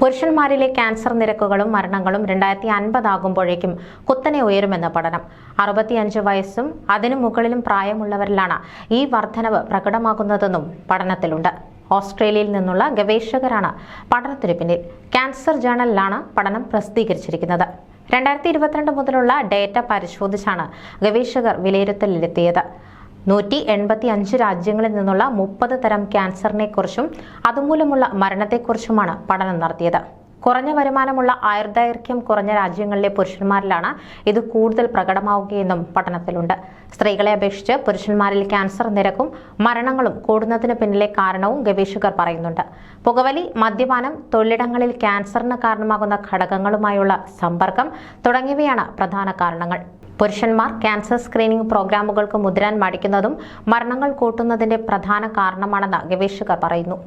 പുരുഷന്മാരിലെ cancer നിരക്കുകളും മരണങ്ങളും രണ്ടായിരത്തി അൻപതാകുമ്പോഴേക്കും കുത്തനെ ഉയരുമെന്ന് പഠനം. അറുപത്തിയഞ്ച് വയസ്സും അതിനു മുകളിലും പ്രായമുള്ളവരിലാണ് ഈ വർധനവ് പ്രകടമാകുന്നതെന്നും പഠനത്തിലുണ്ട്. ഓസ്ട്രേലിയയിൽ നിന്നുള്ള ഗവേഷകരാണ് പഠനത്തിന് പിന്നിൽ. ക്യാൻസർ ജേണലിലാണ് പഠനം പ്രസിദ്ധീകരിച്ചിരിക്കുന്നത്. രണ്ടായിരത്തി ഇരുപത്തിരണ്ട് മുതലുള്ള ഡേറ്റ പരിശോധിച്ചാണ് ഗവേഷകർ വിലയിരുത്തലിലെത്തിയത്. നൂറ്റി എൺപത്തി അഞ്ച് രാജ്യങ്ങളിൽ നിന്നുള്ള മുപ്പത് തരം ക്യാൻസറിനെക്കുറിച്ചും അതുമൂലമുള്ള മരണത്തെക്കുറിച്ചുമാണ് പഠനം നടത്തിയത്. കുറഞ്ഞ വരുമാനമുള്ള ആയുർദൈർഘ്യം കുറഞ്ഞ രാജ്യങ്ങളിലെ പുരുഷന്മാരിലാണ് ഇത് കൂടുതൽ പ്രകടമാവുകയെന്നും പഠനത്തിലുണ്ട്. സ്ത്രീകളെ അപേക്ഷിച്ച് പുരുഷന്മാരിൽ ക്യാൻസർ നിരക്കും മരണങ്ങളും കൂടുന്നതിന് പിന്നിലെ കാരണവും ഗവേഷകർ പറയുന്നുണ്ട്. പുകവലി മദ്യപാനം തൊഴിലിടങ്ങളിൽ ക്യാൻസറിന് കാരണമാകുന്ന ഘടകങ്ങളുമായുള്ള സമ്പർക്കം തുടങ്ങിയവയാണ് പ്രധാന കാരണങ്ങൾ. പുരുഷന്മാർ ക്യാൻസർ സ്ക്രീനിംഗ് പ്രോഗ്രാമുകൾക്ക് മുതിരാൻ മടിക്കുന്നതും മരണങ്ങൾ കൂട്ടുന്നതിന്റെ പ്രധാന കാരണമാണെന്ന് ഗവേഷകർ പറയുന്നു.